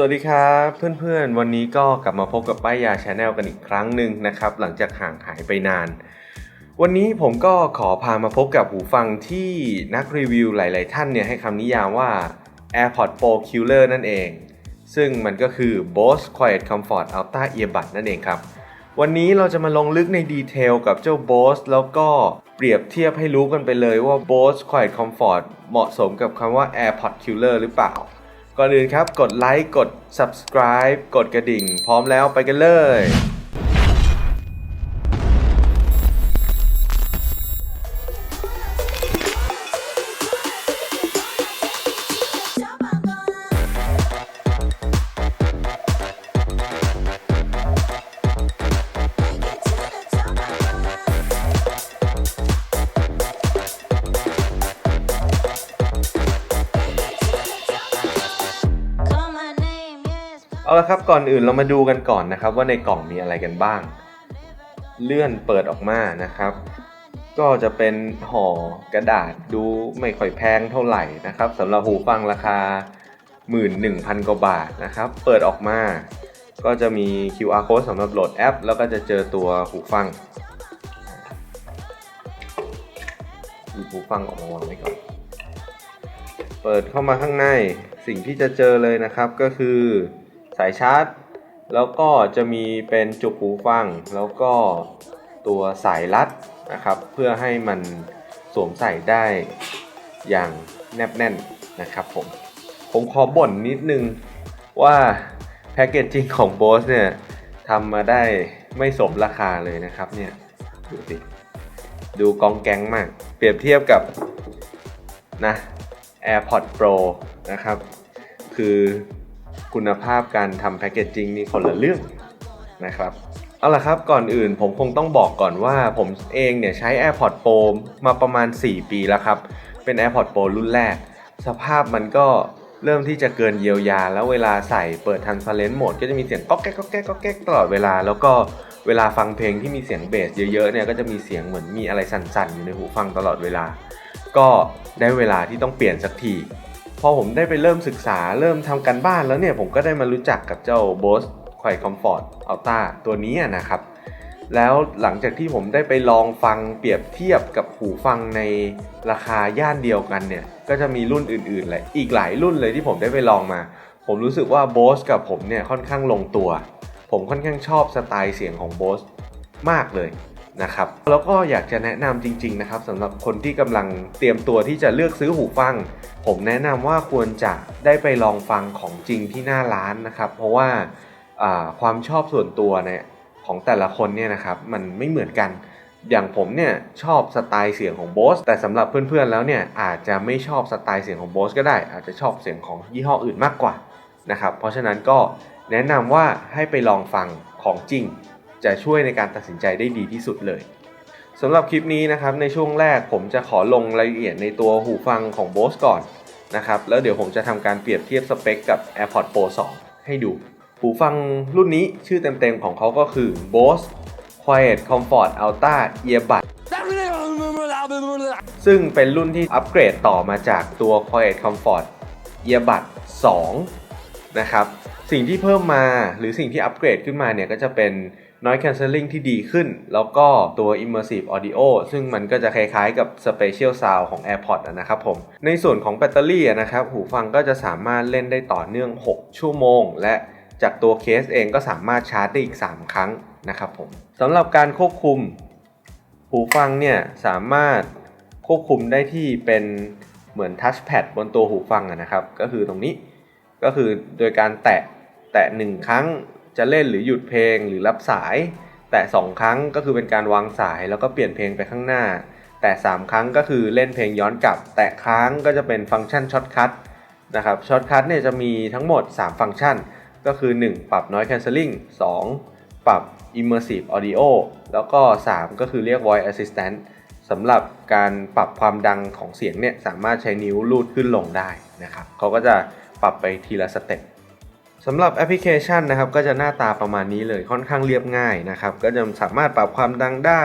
สวัสดีครับเพื่อนๆ วันนี้ก็กลับมาพบกับป้ายยาชาแนลกันอีกครั้งหนึ่งนะครับ หลังจากห่างหายไปนาน วันนี้ผมก็ขอพามาพบกับหูฟังที่นักรีวิวหลายๆท่านเนี่ยให้คำนิยามว่า AirPods Pro Killer นั่นเอง ซึ่งมันก็คือ Bose Quiet Comfort Ultra Earbud นั่นเองครับ วันนี้เราจะมาลงลึกในดีเทลกับเจ้า Bose แล้วก็เปรียบเทียบให้รู้กันไปเลยว่า Bose Quiet Comfort เหมาะสมกับคำว่า AirPods Killer หรือเปล่า ก่อนอื่นครับ กดไลค์ กด subscribe กดกระดิ่ง พร้อมแล้วไปกันเลย ครับก่อนอื่นเรามาดูกันก่อนนะครับ ว่าในกล่องมีอะไรกันบ้าง เลื่อนเปิดออกมานะครับ ก็จะเป็นห่อกระดาษดูไม่ค่อยแพงเท่าไหร่นะครับสำหรับหูฟังราคา 11,000 กว่าบาทนะครับ เปิดออกมา ก็จะมี QR code สำหรับโหลดแอป แล้วก็จะเจอตัวหูฟังหยิบหูฟังออกมาวางไว้ก่อน เปิดเข้ามาข้างในสิ่งที่จะเจอเลยนะครับก็คือ สายชาร์จ แล้วก็จะมีเป็นจุกหูฟัง แล้วก็ตัวสายรัดนะครับ เพื่อให้มันสวมใส่ได้อย่างแนบแน่นนะครับผม ผมขอบ่นนิดนึงว่าแพคเกจจิ้งของ Bose เนี่ยทำมาได้ไม่สมราคาเลยนะครับเนี่ย ดูสิ ดูกองแก๊งมาก เปรียบเทียบกับนะ AirPods Pro นะครับ คือ คุณภาพการทำแพคเกจจิ้งนี่คนละเรื่องนะครับเอาล่ะครับก่อนอื่นผมคงต้องบอกก่อนว่าผมเองเนี่ยใช้ AirPods Pro มาประมาณ 4 ปีแล้วครับ เป็น AirPods Pro รุ่นแรก สภาพมันก็เริ่มที่จะเกินเยียวยา แล้วเวลาใส่เปิด Transparent Mode ก็จะมีเสียงก๊อกแก๊กก๊อกแก๊กก๊อกแก๊กตลอดเวลา แล้วก็เวลาฟังเพลงที่มีเสียงเบสเยอะๆเนี่ยก็จะมีเสียงเหมือนมีอะไรสั่นๆ อยู่ในหูฟังตลอดเวลา ก็ได้เวลาที่ต้องเปลี่ยนสักที พอผมได้ไปเริ่มศึกษาเริ่มทำกันบ้านแล้วเนี่ย ผมก็ได้มารู้จักกับเจ้า Bose Quiet Comfort Ultra ตัวนี้นะครับ แล้วหลังจากที่ผมได้ไปลองฟังเปรียบเทียบกับหูฟังในราคาย่านเดียวกันเนี่ย ก็จะมีรุ่นอื่นๆเลยอีกหลายรุ่นเลยที่ผมได้ไปลองมา ผมรู้สึกว่า Bose กับผมเนี่ยค่อนข้างลงตัว ผมค่อนข้างชอบสไตล์เสียงของ Bose มากเลย นะครับแล้วก็อยากจะแนะนำจริง ๆ นะครับสำหรับคนที่กำลังเตรียมตัวที่จะเลือกซื้อหูฟัง ผมแนะนำว่าควรจะได้ไปลองฟังของจริงที่หน้าร้านนะครับ เพราะว่าความชอบส่วนตัวเนี่ยของแต่ละคนเนี่ยนะครับมันไม่เหมือนกัน อย่างผมเนี่ยชอบสไตล์เสียงของ Bose แต่สำหรับเพื่อนๆแล้วเนี่ยอาจจะไม่ชอบสไตล์เสียงของ Bose ก็ได้ อาจจะชอบเสียงของยี่ห้ออื่นมากกว่านะครับเพราะฉะนั้นก็แนะนำว่าให้ไปลองฟังของจริง จะช่วยในการตัดสินใจได้ดีที่สุดเลยสำหรับคลิปนี้นะครับในช่วงแรกผมจะขอลงรายละเอียดในตัวหูฟังของ Bose ก่อนนะครับแล้วเดี๋ยวผมจะทำการเปรียบเทียบสเปคกับ AirPods Pro 2 ให้ดู หูฟังรุ่นนี้ชื่อเต็มๆของเขาก็คือ Bose Quiet Comfort Ultra Earbud ซึ่งเป็นรุ่นที่อัปเกรดต่อมาจากตัว Quiet Comfort Earbud 2 นะครับ สิ่งที่เพิ่มมาหรือสิ่งที่อัปเกรดขึ้นมาเนี่ยก็จะเป็น noise cancelling ที่ดีขึ้น แล้วก็ตัว immersive audio ซึ่งมันก็จะคล้ายๆกับ special sound ของ AirPods นะครับผม ในส่วนของแบตเตอรี่นะครับ หูฟังก็จะสามารถเล่นได้ต่อเนื่อง 6 ชั่วโมง และจากตัวเคสเองก็สามารถชาร์จได้อีก 3 ครั้งนะครับผมสำหรับการควบคุม หูฟังเนี่ยสามารถควบคุมได้ที่เป็นเหมือนทัชแพดบนตัวหูฟังนะครับ ก็คือตรงนี้ก็คือโดยการแตะแตะหนึ่งครั้ง จะเล่นหรือหยุดเพลงหรือรับสาย แตะ2ครั้งก็คือเป็นการวางสายแล้วก็เปลี่ยนเพลงไปข้างหน้า แตะ3ครั้งก็คือเล่นเพลงย้อนกลับ แตะค้างก็จะเป็นฟังก์ชันช็อตคัทนะครับช็อตคัทเนี่ยจะมีทั้งหมด 3 ฟังก์ชัน ก็คือ 1 ปรับ noise cancelling 2 ปรับ immersive audio แล้วก็ 3 ก็คือเรียก voice assistant สำหรับการปรับความดังของเสียงเนี่ยสามารถใช้นิ้วลูดขึ้นลงได้นะครับเขาก็จะปรับไปทีละสเต็ป สำหรับแอปพลิเคชันนะครับก็จะหน้าตาประมาณนี้เลยค่อนข้างเรียบง่ายนะครับ ก็จะสามารถปรับความดังได้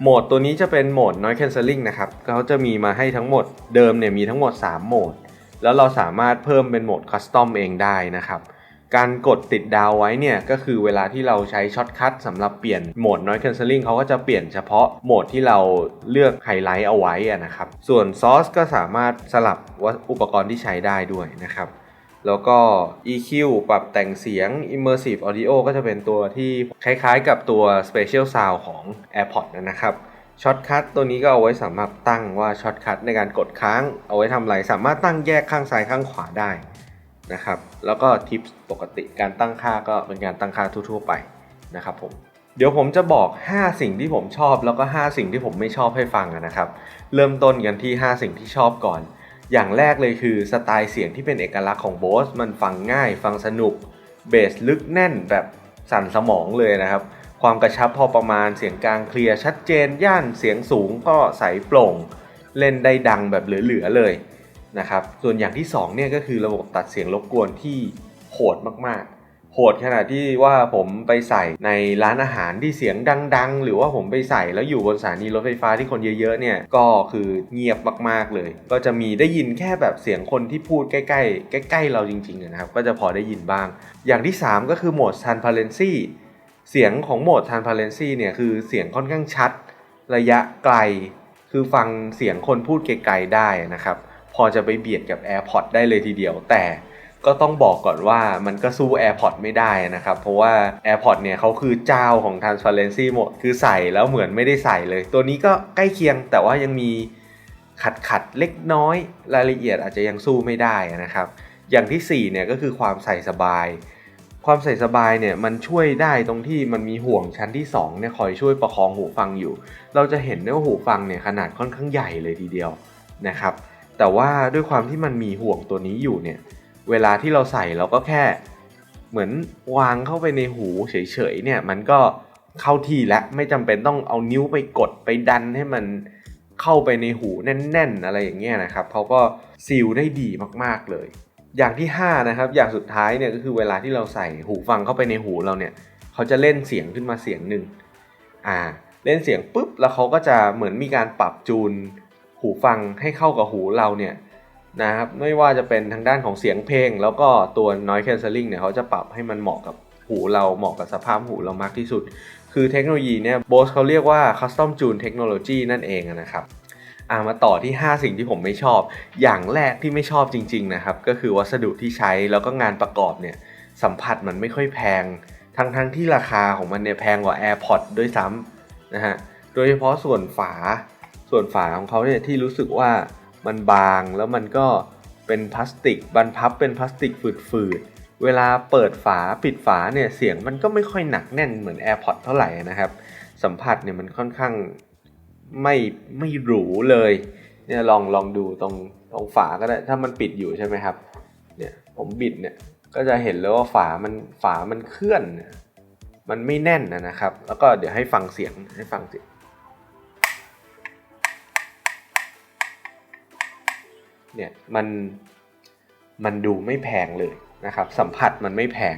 โหมดตัวนี้จะเป็นโหมด noise cancelling นะครับเขาจะมีมาให้ทั้งหมดเดิมเนี่ยมีทั้งหมด 3 โหมด แล้วเราสามารถเพิ่มเป็นโหมด custom เองได้นะครับการกดติดดาวไว้เนี่ยก็คือเวลาที่เราใช้ช็อตคัทสำหรับเปลี่ยนโหมด noise cancelling เขาก็จะเปลี่ยนเฉพาะโหมดที่เราเลือกไฮไลท์เอาไว้นะครับ ส่วนซอสก็สามารถสลับอุปกรณ์ที่ใช้ได้ด้วยนะครับ แล้วก็ EQ ปรับแต่งเสียง Immersive Audio ก็จะเป็นตัวที่คล้ายๆกับตัว Spatial Sound ของ AirPods นะครับช็อตคัทตัวนี้ก็เอาไว้สามารถตั้งว่าช็อตคัทในการกดค้างเอาไว้ทำอะไร สามารถตั้งแยกข้างซ้ายข้างขวาได้นะครับ แล้วก็ทิปปกติการตั้งค่าก็เป็นการตั้งค่าทั่วๆไปนะครับผมเดี๋ยวผมจะบอก 5 สิ่งที่ผมชอบแล้วก็ 5 สิ่งที่ผมไม่ชอบให้ฟังนะครับ เริ่มต้นกันที่ 5 สิ่งที่ชอบก่อน อย่างแรกเลยคือสไตล์เสียงที่เป็นเอกลักษณ์ของโบสมันฟังง่าย ฟังสนุก เบสลึกแน่นแบบสั่นสมองเลยนะครับ ความกระชับพอประมาณเสียงกลางเคลียร์ชัดเจน ย่านเสียงสูงก็ใสโปร่ง เล่นได้ดังแบบเหลือๆเลยนะครับ ส่วนอย่างที่2เนี่ยก็คือระบบตัดเสียงรบกวนที่โหดมากๆ โหดขนาดที่ว่าผมไปใส่ในร้านอาหารที่เสียงดัง ๆ หรือว่าผมไปใส่แล้วอยู่บนสถานีรถไฟฟ้าที่คนเยอะๆเนี่ยก็คือเงียบมากๆเลย ก็จะมีได้ยินแค่แบบเสียงคนที่พูดใกล้ๆใกล้ๆเราจริงๆนะครับ ก็จะพอได้ยินบ้าง อย่างที่ 3 ก็คือโหมด transparency เสียงของโหมด transparency เนี่ยคือเสียงค่อนข้างชัด ระยะไกล คือฟังเสียงคนพูดไกลๆได้นะครับ พอจะไปเบียดกับ AirPods ได้เลยทีเดียวแต่ ก็ต้องบอกก่อนว่ามันก็สู้ AirPods ไม่ได้นะครับ เพราะว่า AirPods เนี่ยเขาคือเจ้าของ transparency หมด คือใส่แล้วเหมือนไม่ได้ใส่เลย ตัวนี้ก็ใกล้เคียงแต่ว่ายังมีขัดขัดเล็กน้อย รายละเอียดอาจจะยังสู้ไม่ได้นะครับ อย่างที่4เนี่ยก็คือความใส่สบาย ความใส่สบายเนี่ยมันช่วยได้ตรงที่มันมีห่วงชั้นที่2เนี่ยคอยช่วยประคองหูฟังอยู่ เราจะเห็นได้ว่าหูฟังเนี่ยขนาดค่อนข้างใหญ่เลยทีเดียวนะครับ แต่ว่าด้วยความที่มันมีห่วงตัวนี้อยู่เนี่ย เวลาที่เราใส่เราก็แค่เหมือนวางเข้าไปในหูเฉยๆเนี่ยมันก็เข้าที่แล้วไม่จำเป็นต้องเอานิ้วไปกดไปดันให้มันเข้าไปในหูแน่น ๆ อะไรอย่างเงี้ยนะครับเขาก็ซีลได้ดีมากๆเลย อย่างที่ 5 นะครับ อย่างสุดท้ายเนี่ยก็คือเวลาที่เราใส่หูฟังเข้าไปในหูเราเนี่ยเขาจะเล่นเสียงขึ้นมาเสียงหนึ่งอ่าเล่นเสียงปุ๊บแล้วเขาก็จะเหมือนมีการปรับจูนหูฟังให้เข้ากับหูเราเนี่ย นะครับไม่ว่าจะเป็นทางด้านของเสียงเพลง แล้วก็ตัว noise cancelling เนี่ยเขาจะปรับให้มันเหมาะกับหูเราเหมาะกับสภาพหูเรามากที่สุด คือเทคโนโลยีเนี่ย Bose เขาเรียกว่า custom tune technology นั่นเองนะครับอามาต่อที่ 5 สิ่งที่ผมไม่ชอบ อย่างแรกที่ไม่ชอบจริง ๆ นะครับ ก็คือวัสดุที่ใช้แล้วก็งานประกอบเนี่ยสัมผัสมันไม่ค่อยแพง ทั้งๆทที่ราคาของมันเนี่ยแพงกว่า AirPods ด้วยซ้ำนะฮะโดยเฉพาะส่วนฝาส่วนฝาของเขาเนี่ยที่รู้สึกว่า มันบางแล้วมันก็เป็นพลาสติกบรรพับเป็นพลาสติกฝืดๆ เวลาเปิดฝาปิดฝาเนี่ยเสียงมันก็ไม่ค่อยหนักแน่นเหมือน AirPods เท่าไหร่นะครับ สัมผัสเนี่ยมันค่อนข้างไม่ไม่หรูเลยเนี่ยลองลองดูตรงตรงฝาก็ได้ถ้ามันปิดอยู่ใช่ไหมครับเนี่ยผมบิดเนี่ยก็จะเห็นเลยว่าฝามันฝามันเคลื่อน มันไม่แน่นนะนะครับ แล้วก็เดี๋ยวให้ฟังเสียงให้ฟังเสียง เนี่ยมันมันดูไม่แพงเลยนะครับ สัมผัสมันไม่แพง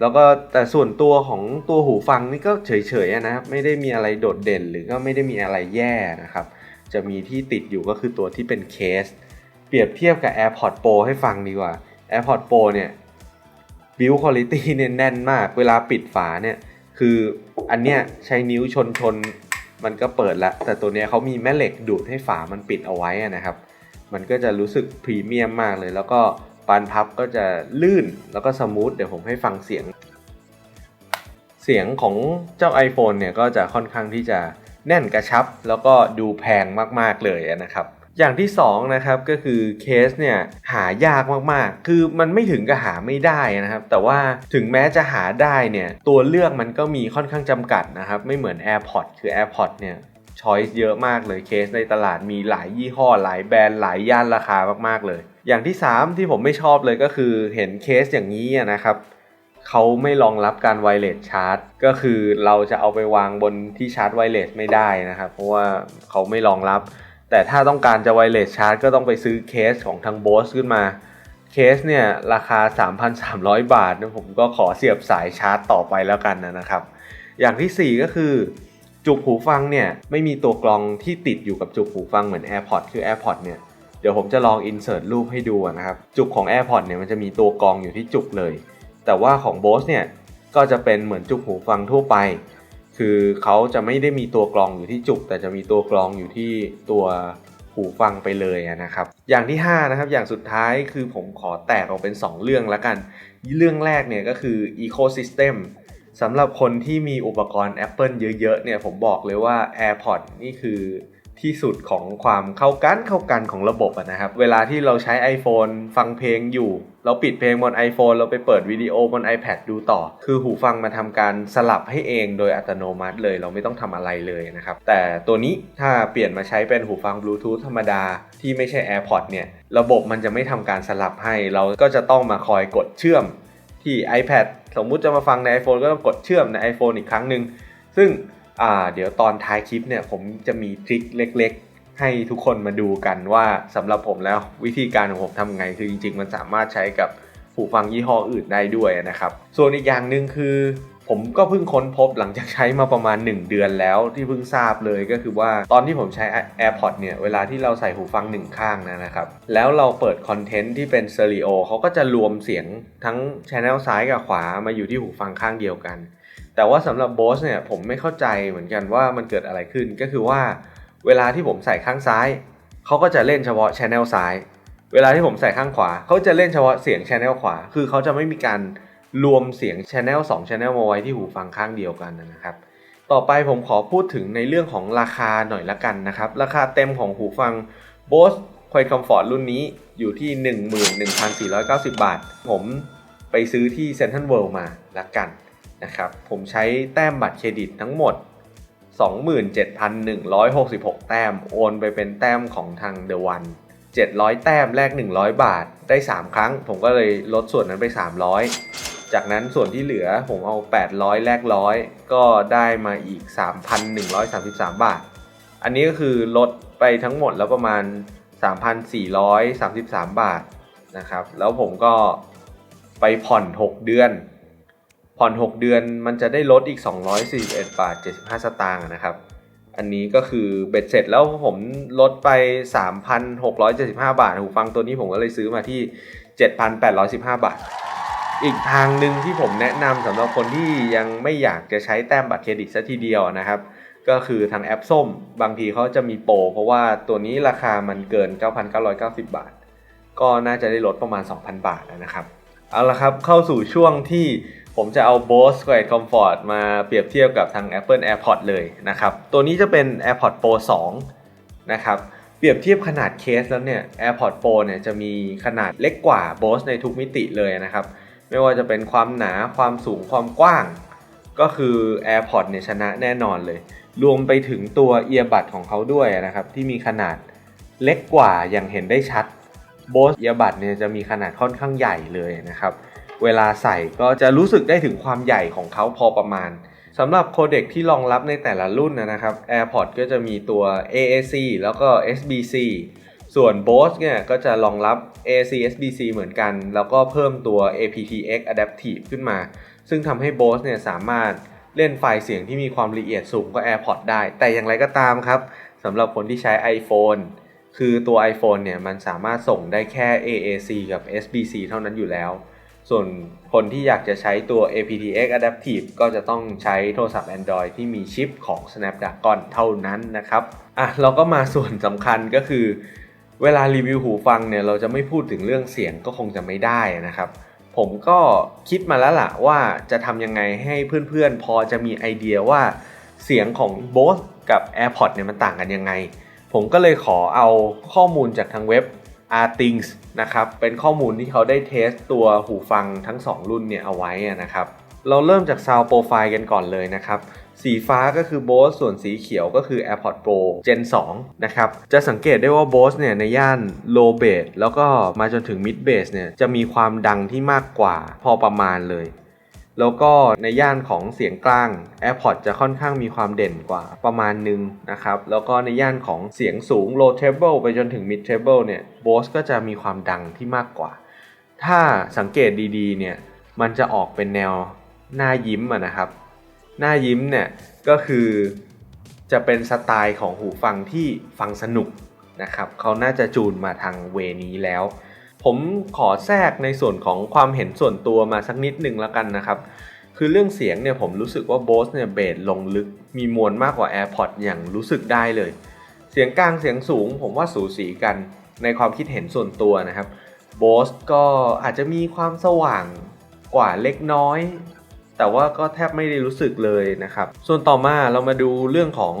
แล้วก็แต่ส่วนตัวของตัวหูฟังนี่ก็เฉยๆนะครับไม่ได้มีอะไรโดดเด่นหรือก็ไม่ได้มีอะไรแย่นะครับ จะมีที่ติดอยู่ก็คือตัวที่เป็นเคส เปรียบเทียบกับ AirPods Pro ให้ฟังดีกว่า AirPods Pro เนี่ย build quality เนี่ยแน่นมาก เวลาปิดฝาเนี่ยคืออันเนี้ยใช้นิ้วชนชนมันก็เปิดล้วแต่ตัวเนี้ยเขามีแม่เหล็กดูดให้ฝามันปิดเอาไว้นะครับ มันก็จะรู้สึกพรีเมียมมากเลย แล้วก็ปานพับก็จะลื่นแล้วก็สมูทเดี๋ยวผมให้ฟังเสียง เสียงของเจ้า iPhone เนี่ยก็จะค่อนข้างที่จะแน่นกระชับ แล้วก็ดูแพงมากๆเลยนะครับอย่างที่2นะครับก็คือเคสเนี่ยหายากมากๆ คือมันไม่ถึงกับหาไม่ได้นะครับ แต่ว่าถึงแม้จะหาได้เนี่ยตัวเลือกมันก็มีค่อนข้างจำกัดนะครับ ไม่เหมือน AirPods คือ AirPods เนี่ย ช้อยส์เยอะมากเลยเคสในตลาดมีหลายยี่ห้อหลายแบรนด์หลายย่านราคามากๆเลย อย่างที่ 3 ที่ผมไม่ชอบเลยก็คือเห็นเคสอย่างนี้นะครับเขาไม่รองรับการไวเลสชาร์จ ก็คือเราจะเอาไปวางบนที่ชาร์จไวเลสไม่ได้นะครับ เพราะว่าเขาไม่รองรับ แต่ถ้าต้องการจะไวเลสชาร์จ ก็ต้องไปซื้อเคสของทาง Bose ขึ้นมา เคสเนี่ยราคา 3,300 บาทนะผมก็ขอเสียบสายชาร์จต่อไปแล้วกันนะครับ อย่างทีสี่4 ก็คือ จุกหูฟังเนี่ยไม่มีตัวกรองที่ติดอยู่กับจุกหูฟังเหมือน AirPods คือ AirPods เนี่ยเดี๋ยวผมจะลอง insert รูปให้ดูนะครับจุกของ AirPods เนี่ยมันจะมีตัวกรองอยู่ที่จุกเลย แต่ว่าของ Bose เนี่ยก็จะเป็นเหมือนจุกหูฟังทั่วไป คือเขาจะไม่ได้มีตัวกรองอยู่ที่จุก แต่จะมีตัวกรองอยู่ที่ตัวหูฟังไปเลยนะครับ อย่างที่5นะครับอย่างสุดท้ายคือผมขอแตกออกเป็น 2 เรื่องละกัน เรื่องแรกเนี่ยก็คือ Ecosystem สำหรับคนที่มีอุปกรณ์ Apple เยอะๆเนี่ยผมบอกเลยว่า AirPods นี่คือที่สุดของความเข้ากันเข้ากันของระบบนะครับ เวลาที่เราใช้ iPhone ฟังเพลงอยู่ เราปิดเพลงบน iPhone เราไปเปิดวิดีโอบน iPad ดูต่อ คือหูฟังมาทำการสลับให้เองโดยอัตโนมัติเลย เราไม่ต้องทำอะไรเลยนะครับ แต่ตัวนี้ถ้าเปลี่ยนมาใช้เป็นหูฟังบลูทูธธรรมดาที่ไม่ใช่ AirPods เนี่ย ระบบมันจะไม่ทำการสลับให้ เราก็จะต้องมาคอยกดเชื่อมที่ iPad สมมุติจะมาฟังใน iPhone ก็ต้องกดเชื่อมใน iPhone อีกครั้งหนึ่งซึ่งเดี๋ยวตอนท้ายคลิปเนี่ยผมจะมีทริคเล็กๆ ให้ทุกคนมาดูกันว่าสำหรับผมแล้ววิธีการของผมทำไง คือจริง ๆ มันสามารถใช้กับหูฟังยี่ห้ออื่นได้ด้วยนะครับ ส่วนอีกอย่างหนึ่งคือ ผมก็เพิ่งค้นพบหลังจากใช้มาประมาณ 1 เดือนแล้วที่เพิ่งทราบเลยก็คือว่าตอนที่ผมใช้ AirPods เนี่ย เวลาที่เราใส่หูฟังหนึ่งข้างนะครับ แล้วเราเปิดคอนเทนต์ที่เป็นสเตอริโอเขาก็จะรวมเสียงทั้งช anel ซ้ายกับขวามาอยู่ที่หูฟังข้างเดียวกัน แต่ว่าสำหรับ Bose เนี่ยผมไม่เข้าใจเหมือนกันว่ามันเกิดอะไรขึ้นก็คือว่า เวลาที่ผมใส่ข้างซ้ายเขาก็จะเล่นเฉพาะช anel ซ้าย เวลาที่ผมใส่ข้างขวาเขาจะเล่นเฉพาะเสียงช anel ขวา คือเขาจะไม่มีการ รวมเสียง Channel 2 Channel มาไว้ที่หูฟังข้างเดียวกันนะครับ ต่อไปผมขอพูดถึงในเรื่องของราคาหน่อยละกันนะครับ ราคาเต็มของหูฟัง Bose Quiet Comfort รุ่นนี้อยู่ที่ 11,490 บาท ผมไปซื้อที่ Central World มาละกันนะครับ ผมใช้แต้มบัตรเครดิตทั้งหมด 27,166 แต้ม โอนไปเป็นแต้มของทาง The One 700 แต้มแลก100 บาทได้ 3 ครั้ง ผมก็เลยลดส่วนนั้นไป 300 จากนั้นส่วนที่เหลือผมเอา 800 แลกร้อยก็ได้มาอีก 3,133 บาท อันนี้ก็คือลดไปทั้งหมดแล้วประมาณ 3,433 บาทนะครับ แล้วผมก็ไปผ่อน 6 เดือน ผ่อน 6 เดือนมันจะได้ลดอีก 241 บาท 75 สตางค์นะครับ อันนี้ก็คือเบ็ดเสร็จแล้วผมลดไป 3,675 บาทหูฟังตัวนี้ผมก็เลยซื้อมาที่ 7,815 บาท อีกทางหนึ่งที่ผมแนะนำสำหรับคนที่ยังไม่อยากจะใช้แต้มบัตรเครดิตซะทีเดียวนะครับ ก็คือทางแอปส้ม บางทีเขาจะมีโปรเพราะว่าตัวนี้ราคามันเกิน 9,990 บาท ก็น่าจะได้ลดประมาณ 2,000 บาทนะครับ เอาละครับเข้าสู่ช่วงที่ผมจะเอา Bose Quiet Comfort มาเปรียบเทียบกับทาง Apple AirPods เลยนะครับ ตัวนี้จะเป็น AirPods Pro 2 นะครับเปรียบเทียบขนาดเคสแล้วเนี่ย AirPods Pro เนี่ยจะมีขนาดเล็กกว่า Bose ในทุกมิติเลยนะครับ ไม่ว่าจะเป็นความหนาความสูงความกว้าง ก็คือ AirPods เนี่ยชนะแน่นอนเลย รวมไปถึงตัวเอียบัดของเขาด้วยนะครับ ที่มีขนาดเล็กกว่าอย่างเห็นได้ชัด Bose เอียบัดเนี่ยจะมีขนาดค่อนข้างใหญ่เลยนะครับ เวลาใส่ก็จะรู้สึกได้ถึงความใหญ่ของเขาพอประมาณสำหรับโคเด็กที่รองรับในแต่ละรุ่นนะครับ AirPods ก็จะมีตัว AAC แล้วก็ SBC ส่วน Bose เนี่ยก็จะรองรับ A/C/SBC เหมือนกัน แล้วก็เพิ่มตัว aptX Adaptive ขึ้นมา ซึ่งทำให้ Bose เนี่ยสามารถเล่นไฟล์เสียงที่มีความละเอียดสูงกว่า AirPods ได้ แต่อย่างไรก็ตามครับสำหรับคนที่ใช้ iPhone คือตัว iPhone เนี่ยมันสามารถส่งได้แค่ AAC กับ SBC เท่านั้นอยู่แล้ว ส่วนคนที่อยากจะใช้ตัว aptX Adaptive ก็จะต้องใช้โทรศัพท์ Android ที่มีชิปของ Snapdragon เท่านั้นนะครับอะเราก็มาส่วนสำคัญก็คือ เวลารีวิวหูฟังเนี่ยเราจะไม่พูดถึงเรื่องเสียงก็คงจะไม่ได้นะครับ ผมก็คิดมาแล้วล่ะว่าจะทำยังไงให้เพื่อนๆ พอจะมีไอเดียว่าเสียงของ Bose กับ AirPods เนี่ยมันต่างกันยังไง ผมก็เลยขอเอาข้อมูลจากทางเว็บ Artings นะครับเป็นข้อมูลที่เขาได้เทสตัวหูฟังทั้ง 2 รุ่นเนี่ยเอาไว้นะครับ เราเริ่มจาก Sound Profile กันก่อนเลยนะครับ สีฟ้าก็คือ Bose ส่วนสีเขียวก็คือ AirPods Pro Gen 2 นะครับ จะสังเกตได้ว่า Bose เนี่ยในย่าน Low Bass แล้วก็มาจนถึง Mid Bass เนี่ยจะมีความดังที่มากกว่าพอประมาณเลย แล้วก็ในย่านของเสียงกลาง AirPods จะค่อนข้างมีความเด่นกว่าประมาณหนึ่งนะครับ แล้วก็ในย่านของเสียงสูง low treble ไปจนถึง mid treble เนี่ย Bose ก็จะมีความดังที่มากกว่า ถ้าสังเกตดีๆ เนี่ยมันจะออกเป็นแนวหน้ายิ้มะนะครับ หน้ายิ้มเนี่ยก็คือจะเป็นสไตล์ของหูฟังที่ฟังสนุกนะครับเขาน่าจะจูนมาทางเวนี้แล้ว ผมขอแทรกในส่วนของความเห็นส่วนตัวมาสักนิดหนึ่งแล้วกันนะครับ คือเรื่องเสียงเนี่ยผมรู้สึกว่า Bose เนี่ยเบสลงลึกมีมวลมากกว่า AirPods อย่างรู้สึกได้เลย เสียงกลางเสียงสูง ผมว่าสูสีกันในความคิดเห็นส่วนตัวนะครับ Bose ก็อาจจะมีความสว่างกว่าเล็กน้อย แต่ว่าก็แทบไม่ได้รู้สึกเลยนะครับ ส่วนต่อมาเรามาดูเรื่องของ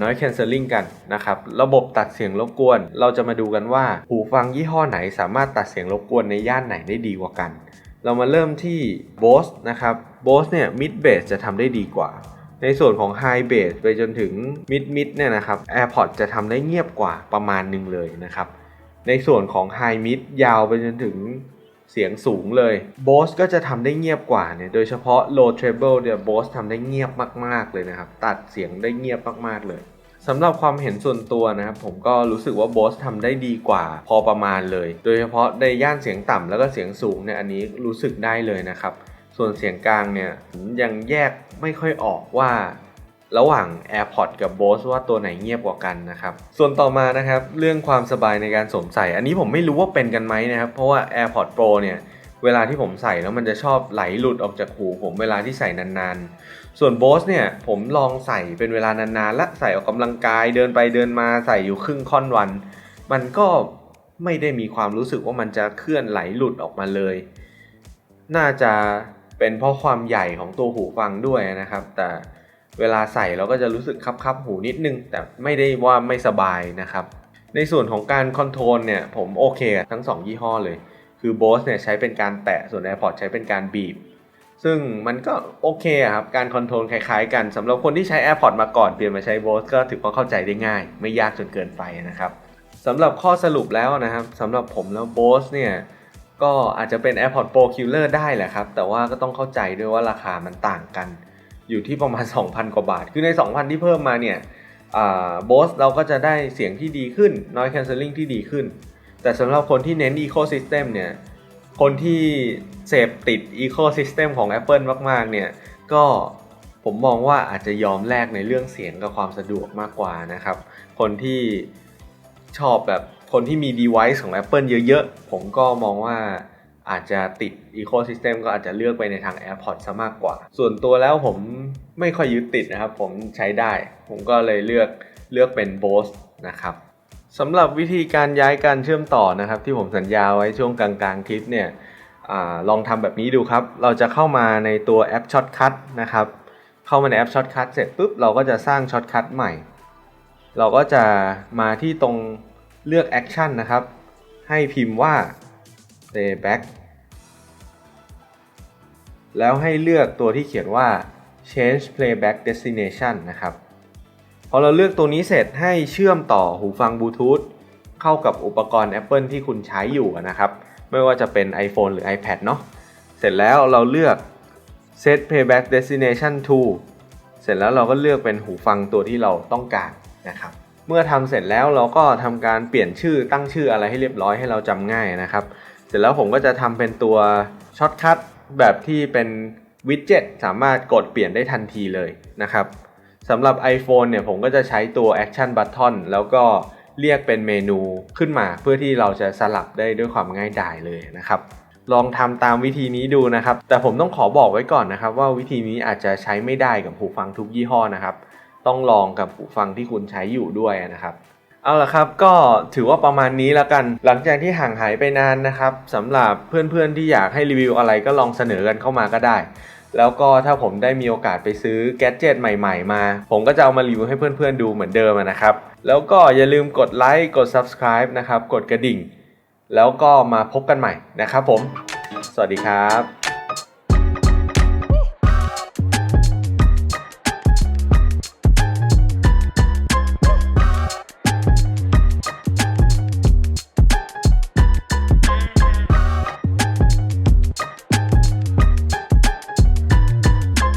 noise cancelling กันนะครับ ระบบตัดเสียงรบกวน เราจะมาดูกันว่า หูฟังยี่ห้อไหนสามารถตัดเสียงรบกวนในย่านไหนได้ดีกว่ากัน เรามาเริ่มที่ Bose นะครับ Bose เนี่ย mid bass จะทำได้ดีกว่า ในส่วนของ High Bass ไปจนถึง Mid Mid เนี่ยนะครับ AirPods จะทำได้เงียบกว่าประมาณหนึ่งเลยนะครับ ในส่วนของ High Mid ยาวไปจนถึง เสียงสูงเลย Bose ก็จะทำได้เงียบกว่าเนี่ย โดยเฉพาะ Low Treble เนี่ย Bose ทำได้เงียบมากๆเลยนะครับ ตัดเสียงได้เงียบมากๆเลยสำหรับความเห็นส่วนตัวนะครับผมก็รู้สึกว่า Bose ทำได้ดีกว่าพอประมาณเลย โดยเฉพาะในย่านเสียงต่ำแล้วก็เสียงสูงเนี่ยอันนี้รู้สึกได้เลยนะครับ ส่วนเสียงกลางเนี่ยผมยังแยกไม่ค่อยออกว่า ระหว่าง AirPods กับ Bose ว่าตัวไหนเงียบกว่ากันนะครับส่วนต่อมานะครับเรื่องความสบายในการสวมใส่ อันนี้ผมไม่รู้ว่าเป็นกันไหมนะครับเพราะว่า AirPods Pro เนี่ยเวลาที่ผมใส่แล้วมันจะชอบไหลหลุดออกจากหูผมเวลาที่ใส่นานๆ ส่วน Bose เนี่ยผมลองใส่เป็นเวลานานๆ และใส่ออกกำลังกายเดินไปเดินมาใส่อยู่ครึ่งค่อนวัน มันก็ไม่ได้มีความรู้สึกว่ามันจะเคลื่อนไหลหลุดออกมาเลย น่าจะเป็นเพราะความใหญ่ของตัวหูฟังด้วยนะครับ แต่ เวลาใส่เราก็จะรู้สึกคับๆหูนิดนึง แต่ไม่ได้ว่าไม่สบายนะครับ ในส่วนของการคอนโทรลเนี่ยผมโอเคกับทั้ง 2 ยี่ห้อเลย คือ Bose เนี่ยใช้เป็นการแตะส่วน AirPods ใช้เป็นการบีบ ซึ่งมันก็โอเคครับ การคอนโทรลคล้ายๆกันสำหรับคนที่ใช้ AirPods มาก่อนเปลี่ยนมาใช้ Bose ก็ถือว่าเข้าใจได้ง่าย ไม่ยากจนเกินไปนะครับสำหรับข้อสรุปแล้วนะครับสำหรับผมแล้ว Bose เนี่ยก็อาจจะเป็น AirPods Pro Killer ได้แหละครับ แต่ว่าก็ต้องเข้าใจด้วยว่าราคามันต่างกัน อยู่ที่ประมาณ 2,000 กว่าบาท คือใน 2,000 ที่เพิ่มมาเนี่ยโบสเราก็จะได้เสียงที่ดีขึ้น noise cancelling ที่ดีขึ้น แต่สำหรับคนที่เน้น ecosystem เนี่ย คนที่เสพติด ecosystem ของ Apple มากๆ เนี่ย ก็ผมมองว่าอาจจะยอมแลกในเรื่องเสียงกับความสะดวกมากกว่านะครับ คนที่ชอบแบบคนที่มี device ของ Apple เยอะๆ ผมก็มองว่า อาจจะติด ecosystem ก็อาจจะเลือกไปในทาง AirPods ซะมากกว่า ส่วนตัวแล้วผมไม่ค่อยยึดติดนะครับ ผมใช้ได้ ผมก็เลยเลือกเลือกเป็น Bose นะครับสำหรับวิธีการย้ายการเชื่อมต่อนะครับ ที่ผมสัญญาไว้ช่วงกลางๆคลิปเนี่ยอลองทำแบบนี้ดูครับ เราจะเข้ามาในตัวแอป Shortcut นะครับ เข้ามาในแอป Shortcut เสร็จปุ๊บเราก็จะสร้าง Shortcut ใหม่ เราก็จะมาที่ตรงเลือก Action นะครับ ให้พิมพ์ว่า playback แล้วให้เลือกตัวที่เขียนว่า change playback destination นะครับ พอเราเลือกตัวนี้เสร็จให้เชื่อมต่อหูฟังบลูทูธเข้ากับอุปกรณ์ Apple ที่คุณใช้อยู่นะครับ ไม่ว่าจะเป็น iPhone หรือ iPad เนาะ เสร็จแล้วเราเลือก set playback destination to เสร็จแล้วเราก็เลือกเป็นหูฟังตัวที่เราต้องการนะครับ เมื่อทำเสร็จแล้วเราก็ทำการเปลี่ยนชื่อตั้งชื่ออะไรให้เรียบร้อยให้เราจำง่ายนะครับ สร็จแล้วผมก็จะทำเป็นตัวช็อตคัทแบบที่เป็นวิดเจ็ตสามารถกดเปลี่ยนได้ทันทีเลยนะครับสำหรับ iPhone เนี่ยผมก็จะใช้ตัว Action Button แล้วก็เรียกเป็นเมนูขึ้นมา เพื่อที่เราจะสลับได้ด้วยความง่ายดายเลยนะครับ ลองทำตามวิธีนี้ดูนะครับ แต่ผมต้องขอบอกไว้ก่อนนะครับ ว่าวิธีนี้อาจจะใช้ไม่ได้กับหูฟังทุกยี่ห้อนะครับ ต้องลองกับหูฟังที่คุณใช้อยู่ด้วยนะครับ เอาละครับก็ถือว่าประมาณนี้แล้วกัน หลังจากที่ห่างหายไปนานนะครับสำหรับเพื่อนๆที่อยากให้รีวิวอะไรก็ลองเสนอกันเข้ามาก็ได้ แล้วก็ถ้าผมได้มีโอกาสไปซื้อแกดเจตใหม่ๆมา ผมก็จะเอามารีวิวให้เพื่อนๆดูเหมือนเดิมนะครับ แล้วก็อย่าลืมกดไลค์กด subscribe นะครับ กดกระดิ่ง แล้วก็มาพบกันใหม่นะครับผม สวัสดีครับ